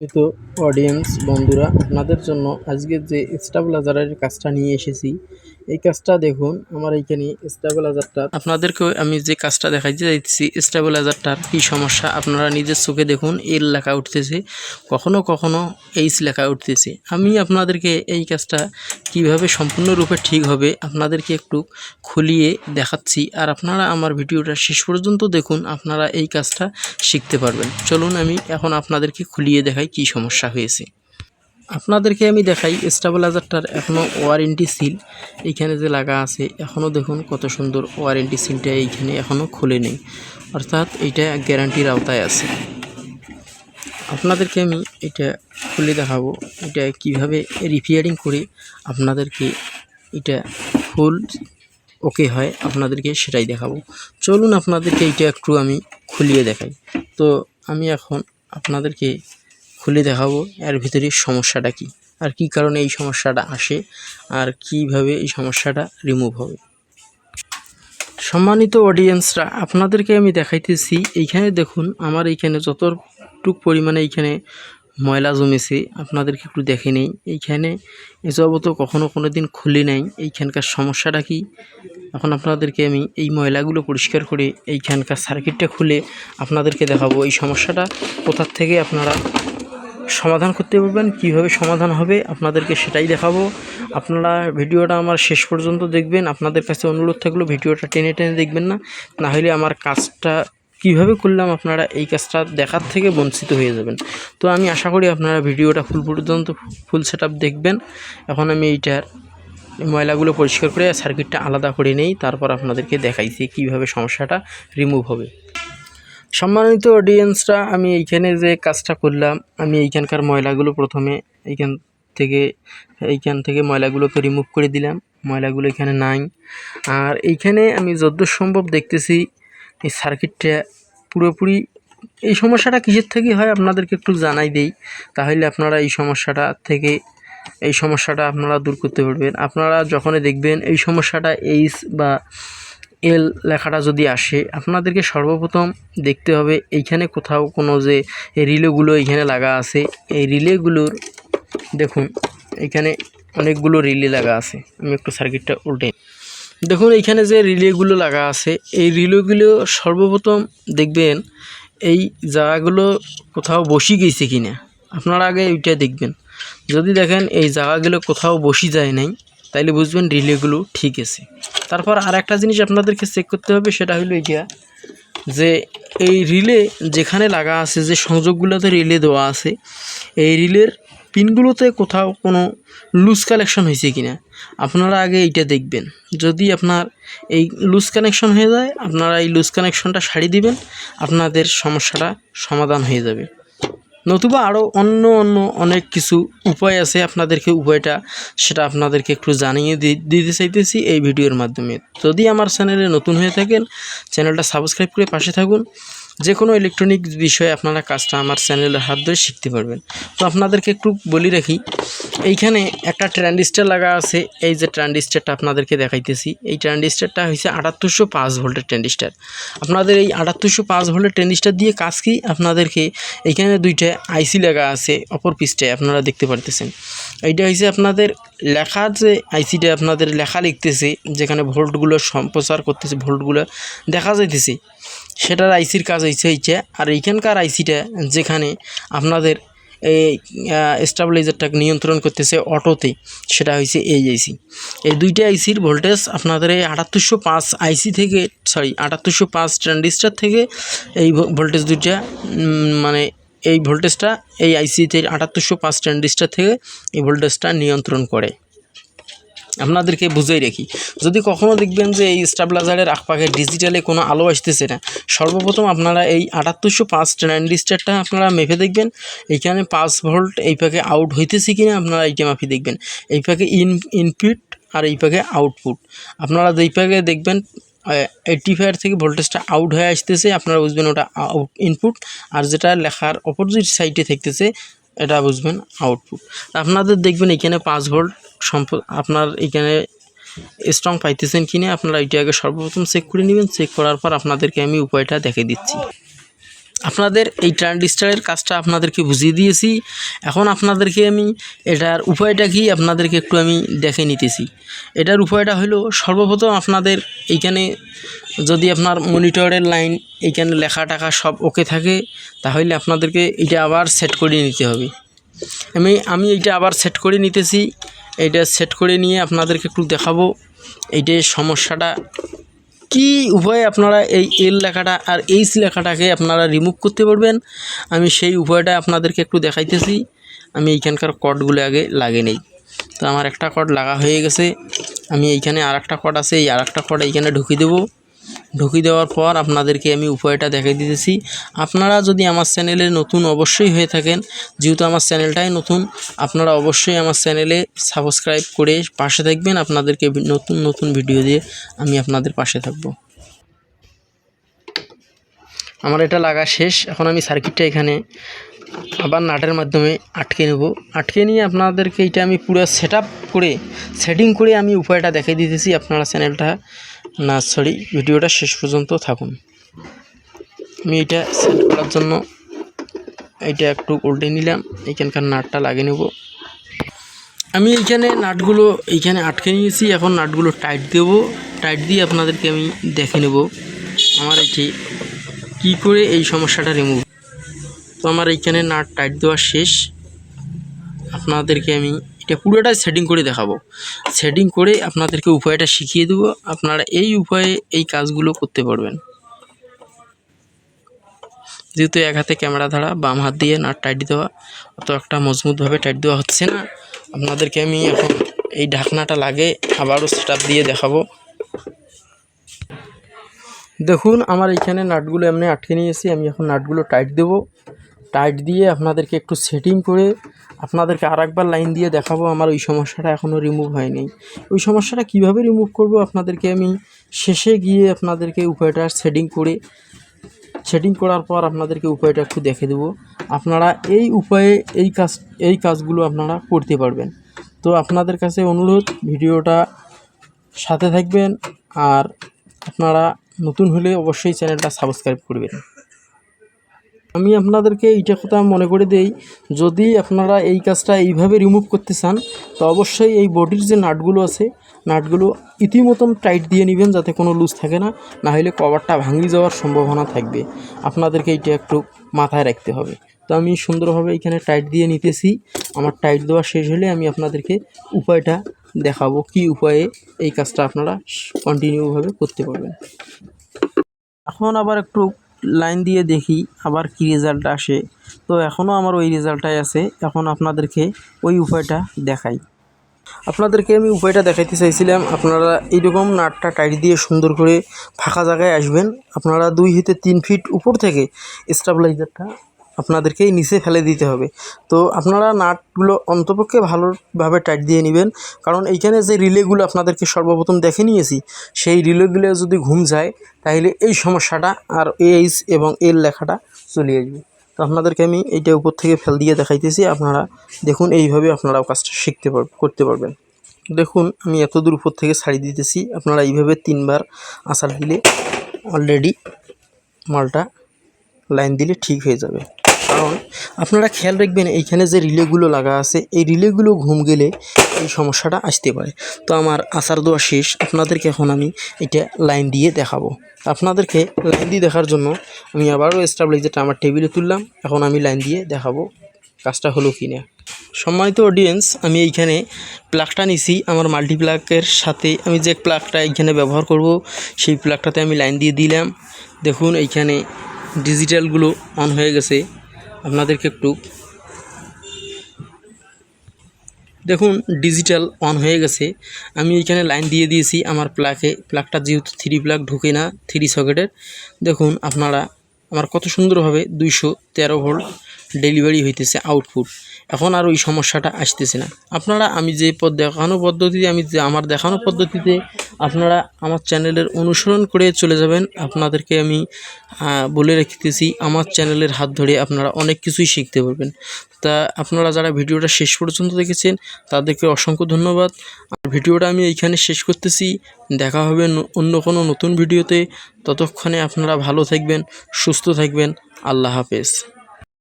তো অডিয়েন্স বন্ধুরা, আপনাদের জন্য আজকে যে স্টাবিলাইজারের কাজটা নিয়ে এসেছি, এই কাজটা দেখুন, আমার এইখানে স্টাবিলাইজারটা আপনাদেরকেও আমি যে কাজটা দেখাইতে যাচ্ছি স্টাবিলাইজারটার কী সমস্যা, আপনারা নিজের চোখে দেখুন এল লেখা উঠতেছে, কখনো কখনো এইচ লেখা উঠতেছে। আমি আপনাদেরকে এই কাজটা কীভাবে সম্পূর্ণরূপে ঠিক হবে আপনাদেরকে একটু খুলিয়ে দেখাচ্ছি। আর আপনারা আমার ভিডিওটা শেষ পর্যন্ত দেখুন, আপনারা এই কাজটা শিখতে পারবেন। চলুন আমি এখন আপনাদেরকে খুলিয়ে দেখাই কি সমস্যা হয়েছে। আপনাদেরকে আমি দেখাই স্টাবিলাইজারটার এখনও ওয়ারেন্টি সিল এইখানে যে লাগা আছে। এখনও দেখুন কত সুন্দর ওয়ারেন্টি সিলটা এইখানে এখনও খুলে নেই। অর্থাৎ এইটা গ্যারান্টির আওতায় আছে। আপনাদেরকে আমি এটা খুলে দেখাবো। এটা কীভাবে রিপেয়ারিং করে আপনাদেরকে এটা ফুল ওকে হয় আপনাদেরকে সেটাই দেখাবো। চলুন আপনাদেরকে এইটা একটু আমি খুলিয়ে দেখাই। তো আমি এখন আপনাদেরকে খুলে দেখাবো এর ভিতরে সমস্যাটা কি, আর কি কারণে এই সমস্যাটা আসে, আর কীভাবে এই সমস্যাটা রিমুভ হবে। সম্মানিত অডিয়েন্সরা আপনাদেরকে আমি দেখাইতেছি, এইখানে দেখুন, আমার এইখানে যতটুক পরিমাণে এইখানে ময়লা জমেছে, আপনাদেরকে একটু দেখে নেই। এইখানে যাবত কখনো কোনো দিন খুলে নাই। এইখানকার সমস্যাটা কি? এখন আপনাদেরকে আমি এই ময়লাগুলো পরিষ্কার করে এইখানকার সার্কিটটা খুলে আপনাদেরকে দেখাবো। এই সমস্যাটা কোথার থেকে আপনারা সমাধান করতে পারবেন, কীভাবে সমাধান হবে, আপনাদেরকে সেটাই দেখাবো। আপনারা ভিডিওটা আমার শেষ পর্যন্ত দেখবেন। আপনাদের কাছে অনুরোধ থাকল ভিডিওটা টেনে টেনে দেখবেন না। না হলে আমার কাজটা কীভাবে করলাম আপনারা এই কাজটা দেখার থেকে বঞ্চিত হয়ে যাবেন। তো আমি আশা করি আপনারা ভিডিওটা ফুল পর্যন্ত ফুল সেট দেখবেন। এখন আমি এইটার ময়লাগুলো পরিষ্কার করে সার্কিটটা আলাদা করে নেই। তারপর আপনাদেরকে দেখাইছি কীভাবে সমস্যাটা রিমুভ হবে। সম্মানিত অডিয়েন্সরা আমি এইখানে যে কাজটা করলাম, আমি এইখানকার ময়লাগুলো প্রথমে এইখান থেকে এইখান থেকে ময়লাগুলোকে রিমুভ করে দিলাম। ময়লাগুলো এখানে নাই। আর এইখানে আমি যদ্দূর সম্ভব দেখতেছি এই সার্কিটটা পুরোপুরি এই সমস্যাটা কিসের থেকে হয় আপনাদেরকে একটু জানাই দেই। তাহলে আপনারা এই সমস্যাটা থেকে, এই সমস্যাটা আপনারা দূর করতে পারবেন। আপনারা যখনই দেখবেন এই সমস্যাটা এইচ বা এল লেখাটা যদি আসে, আপনাদেরকে সর্বপ্রথম দেখতে হবে এইখানে কোথাও কোনো যে রিলেগুলো এইখানে লাগা আছে। এই রিলেগুলোর, দেখুন, এইখানে অনেকগুলো রিলে লাগা আছে। আমি একটু সার্কিটটা উল্টে দেখুন, এইখানে যে রিলেগুলো লাগা আছে, এই রিলেগুলো সর্বপ্রথম দেখবেন, এই জায়গাগুলো কোথাও বসি গেছে কিনা। আপনারা আগে ওইটা দেখবেন। যদি দেখেন এই জায়গাগুলো কোথাও বসি যায় নাই, তাইলে বুঝবেন রিলেগুলো ঠিক আছে। তারপর আর একটা জিনিস আপনাদেরকে চেক করতে হবে, সেটা হলো এইটা, যে এই রিলে যেখানে লাগা আছে, যে সংযোগগুলোতে রিলে দেওয়া আছে, এই রিলের পিনগুলোতে কোথাও কোনো লুজ কালেকশন হয়েছে কি না আপনারা আগে এইটা দেখবেন। যদি আপনার এই লুজ কানেকশন হয়ে যায়, আপনারা এই লুজ কানেকশনটা সারিয়ে দিবেন, আপনাদের সমস্যাটা সমাধান হয়ে যাবে। নতুবা আরও অন্য অন্য অনেক কিছু উপায় আছে আপনাদেরকে, উপায়টা সেটা আপনাদেরকে একটু জানিয়ে দিতে চাইতেছি এই ভিডিওর মাধ্যমে। যদি আমার চ্যানেলে নতুন হয়ে থাকেন, চ্যানেলটা সাবস্ক্রাইব করে পাশে থাকুন। যে কোনো ইলেকট্রনিক বিষয়ে আপনারা কাজটা আমার চ্যানেলের হাত ধরে শিখতে পারবেন। তো আপনাদেরকে একটু বলি রাখি, এইখানে একটা ট্রানজিস্টার লাগা আছে, এই যে ট্রানজিস্টারটা আপনাদেরকে দেখাইতেছি, এই ট্রানজিস্টারটা হয়েছে আটাত্তরশো পাঁচ ভোল্টের ট্রানজিস্টার আপনাদের এই আটাত্তরশো পাঁচ ভোল্টের ট্রানজিস্টার দিয়ে কাজ কি? আপনাদেরকে এইখানে দুইটা আইসি লাগা আছে, অপর পৃষ্ঠায় আপনারা দেখতে পারতেছেন। এইটা হয়েছে আপনাদের লেখার যে আইসিটা আপনাদের লেখা লিখতেছে, যেখানে ভোল্টগুলো সম্প্রচার করতেছে, ভোল্টগুলো দেখা যাইতেছে। সেটার আইসির কাজ হয়েছে হয়েছে আর এইখানকার আইসিটা যেখানে আপনাদের এই স্টাবিলাইজারটাকে নিয়ন্ত্রণ করতেছে অটোতে, সেটা হয়েছে এই আইসি। এই দুইটা আইসির ভোল্টেজ আপনাদের এই আটাত্তরশো পাঁচ আইসি থেকে সরি আটাত্তরশো পাঁচ ট্রানজিস্টার থেকে এই ভোল্টেজ দুইটা মানে এই ভোল্টেজটা এই আইসিতে আটাত্তরশো পাঁচ ট্রানজিস্টার থেকে এই ভোল্টেজটা নিয়ন্ত্রণ করে। আপনাদেরকে বুঝেই রাখি। যদি কখনও দেখবেন যে এই স্টাবিলাইজারের আখপাখে ডিজিটালে কোনো আলো আসতেছে না, সর্বপ্রথম আপনারা এই আটাত্তরশো পাঁচ ট্রানজিস্টারটা আপনারা মেপে দেখবেন। এইখানে পাঁচ ভোল্ট এই পাকে আউট হইতেছে কিনা আপনারা এইটা মাপি দেখবেন। এই পাকে ইন ইনপুট আর এই পাকে আউটপুট আপনারা যেই পাকে দেখবেন এইটটি ফাইভ থেকে ভোল্টেজটা আউট হয়ে আসতেছে, আপনারা বুঝবেন ওটা ইনপুট আর যেটা লেখার অপোজিট সাইডে থাকতেছে এটা বুঝবেন আউটপুট আপনাদের দেখবেন এখানে পাঁচ ভোল্ট সম্প আপনার এখানে স্ট্রং পাইতেছেন কিনা, আপনারা এইটা আগে সর্বপ্রথম চেক করে নেবেন। চেক করার পর আপনাদেরকে আমি উপায়টা দেখে দিচ্ছি। আপনাদের এই ট্রানজিস্টারের কাজটা আপনাদেরকে বুঝিয়ে দিয়েছি। এখন আপনাদেরকে আমি এটার উপায়টা কি আপনাদেরকে একটু আমি দেখে নিতেছি। এটার উপায়টা হলো সর্বপ্রথম আপনাদের এইখানে যদি আপনার মনিটরের লাইন, এইখানে লেখা টাকা সব ওকে থাকে, তাহলে আপনাদেরকে এটা আবার সেট করে নিতে হবে। আমি আমি এইটা আবার সেট করে নিতেছি। এইটা সেট করে নিয়ে আপনাদেরকে একটু দেখাবো। এইটার সমস্যাটা কি উপায়ে আপনারা এই এল লেখাটা আর এইচ লেখাটাকে আপনারা রিমুভ করতে পারবেন? আমি সেই উপায়টা আপনাদেরকে একটু দেখাইতেছি। আমি এইখানকার কর্ডগুলো আগে লাগে নেই। তো আমার একটা কর্ড লাগা হয়ে গেছে। আমি এইখানে আর একটা কর্ড আছে। এই আর একটা কর্ড এইখানে ঢুকিয়ে দেবো। ঢুকিয়ে দেওয়ার পর আপনাদেরকে আমি উপায়টা দেখাই দিতেছি। আপনারা যদি আমার চ্যানেলে নতুন অবশ্যই হয়ে থাকেন, যেহেতু আমার চ্যানেলটাই নতুন, আপনারা অবশ্যই আমার চ্যানেলে সাবস্ক্রাইব করে পাশে থাকবেন। আপনাদেরকে নতুন নতুন ভিডিও দিয়ে আমি আপনাদের পাশে থাকব। আমার এটা লাগা শেষ। এখন আমি সার্কিটটা এখানে আবার নাটের মাধ্যমে আটকে নেব। আটকে নিয়ে আপনাদেরকে এটা আমি পুরো সেট করে সেটিং করে আমি উপায়টা দেখিয়ে দিতেছি। আপনারা চ্যানেলটা না সরি ভিডিওটা শেষ পর্যন্ত থাকুন। আমি এটা সেট করার জন্য এইটা একটু উল্টে নিলাম এইখানকার নাটটা লাগিয়ে নেব। আমি এইখানে নাটগুলো, এইখানে আটকে নিয়েছি, এখন নাটগুলো টাইট দেব। টাইট দিয়ে আপনাদেরকে আমি দেখে নেব আমার এটি কি করে এই সমস্যাটা রিমুভ তো আমার এইখানে নাট টাইট দেওয়া শেষ। আপনাদেরকে আমি এটা পুরোটাই সেটিং করে দেখাবো। সেটিং করে আপনাদেরকে উপায়টা শিখিয়ে দেবো। আপনারা এই উপায়ে এই কাজগুলো করতে পারবেন। যেহেতু এক হাতে ক্যামেরা ধরা, বাম হাত দিয়ে নাট টাইট দেওয়া, অত একটা মজবুতভাবে টাইট দেওয়া হচ্ছে না। আপনাদেরকে আমি এখন এই ঢাকনাটা লাগে আবারও সেট দিয়ে দেখাবো। দেখুন, আমার এইখানে নাটগুলো এমনি আটকে নিয়েছি আমি এখন নাটগুলো টাইট দেব। টাইট দিয়ে আপনাদেরকে একটু সেটিং করে আপনাদেরকে আর একবার লাইন দিয়ে দেখাবো আমার ওই সমস্যাটা এখনও রিমুভ হয়নি। ওই সমস্যাটা কীভাবে রিমুভ করব আপনাদেরকে আমি শেষে গিয়ে আপনাদেরকে উপায়টা সেটিং করে সেটিং করার পর আপনাদেরকে উপায়টা একটু দেখে দেবো। আপনারা এই উপায়ে এই কাজ, এই কাজগুলো আপনারা করতে পারবেন। তো আপনাদের কাছে অনুরোধ, ভিডিওটা সাথে থাকবেন আর আপনারা নতুন হলে অবশ্যই চ্যানেলটা সাবস্ক্রাইব করবেন। আমি আপনাদেরকে এইটা কথা মনে করে দেই, যদি আপনারা এই কাজটা এইভাবে রিমুভ করতে চান, তো অবশ্যই এই বডির যে নাটগুলো আছে, নাটগুলো ইতিমতন টাইট দিয়ে নেবেন যাতে কোনো লুজ থাকে না না হলে কভারটা ভাঙি যাওয়ার সম্ভাবনা থাকবে। আপনাদেরকে এইটা একটু মাথায় রাখতে হবে। তো আমি সুন্দরভাবে এখানে টাইট দিয়ে নিতেছি। আমার টাইট দেওয়া শেষ হলে আমি আপনাদেরকে উপায়টা দেখাবো, কি উপায়ে এই কাজটা আপনারা কন্টিনিউভাবে করতে পারবেন। এখন আবার একটু লাইন দিয়ে দেখি আবার কি রেজাল্ট আসে। তো এখনও আমার ওই রেজাল্টটাই আছে। এখন আপনাদেরকে ওই উপায়টা দেখাই। আপনাদেরকে আমি উপায়টা দেখাইতে চাইছিলাম, আপনারা এইরকম নাটটা টাইট দিয়ে সুন্দর করে ফাঁকা জায়গায় আসবেন। আপনারা দুই হতে তিন ফিট উপর থেকে স্টাবলাইজারটা আপনাদেরকে নিচে ফেলে দিতে হবে। তো আপনারা নাটগুলো অন্তপক্ষে ভালোভাবে টাইট দিয়ে নেবেন। কারণ এইখানে যে রিলেগুলো আপনাদেরকে সর্বপ্রথম দেখে নিয়েছি, সেই রিলেগুলো যদি ঘুম যায়, তাহলে এই সমস্যাটা আর এইচ এবং এল লেখাটা চলে আসবে। তো আপনাদেরকে আমি এইটা উপর থেকে ফেল দিয়ে দেখাইতেছি, আপনারা দেখুন এইভাবে আপনারাও কাজটা শিখতে পার, করতে পারবেন। দেখুন, আমি এত দূর উপর থেকে ছাড়ি দিতেছি, আপনারা এইভাবে তিনবার আসার দিলে অলরেডি মালটা লাইন দিলে ঠিক হয়ে যাবে। কারণ আপনারা খেয়াল রাখবেন, এইখানে যে রিলেগুলো লাগা আছে, এই রিলেগুলো ঘুম গেলে এই সমস্যাটা আসতে পারে। তো আমার আসার দেওয়া শেষ। আপনাদেরকে এখন আমি এটা লাইন দিয়ে দেখাবো। আপনাদেরকে লাইন দিয়ে দেখার জন্য আমি আবারও স্টাবলাইজারটা আমার টেবিলে তুললাম। এখন আমি লাইন দিয়ে দেখাবো কাজটা হলো কি না। সম্মানিত অডিয়েন্স আমি এইখানে প্লাগটা নিছি। আমার মাল্টিপ্লাগের সাথে আমি যে প্লাগটা এইখানে ব্যবহার করব, সেই প্লাগটাতে আমি লাইন দিয়ে দিলাম। দেখুন, এইখানে ডিজিটালগুলো অন হয়ে গেছে। আপনাদেরকে একটু দেখুন ডিজিটাল অন হয়ে গেছে। আমি এখানে লাইন দিয়ে দিয়েছি আমার প্লাকে প্লাগটা যেহেতু থ্রি প্লাগ ঢুকে না থ্রি সকেটের দেখুন, আপনারা, আমার কত সুন্দরভাবে দুইশো তেরো ভোল্ট ডেলিভারি হইতেছে আউটপুট এখন আর ওই সমস্যাটা আসতেছে না। আপনারা আমি যে পদ দেখানো পদ্ধতিতে আমি যে আমার দেখানো পদ্ধতিতে আপনারা আমার চ্যানেলের অনুসরণ করে চলে যাবেন, আপনাদেরকে আমি বলে রেখেতেছি আমার চ্যানেলের হাত ধরে আপনারা অনেক কিছুই শিখতে পারবেন। তা আপনারা যারা ভিডিওটা শেষ পর্যন্ত দেখেছেন, তাদেরকে অসংখ্য ধন্যবাদ। আর ভিডিওটা আমি এইখানে শেষ করতেছি। দেখা হবে অন্য কোনো নতুন ভিডিওতে। ততক্ষণে আপনারা ভালো থাকবেন, সুস্থ থাকবেন। আল্লাহ হাফেজ।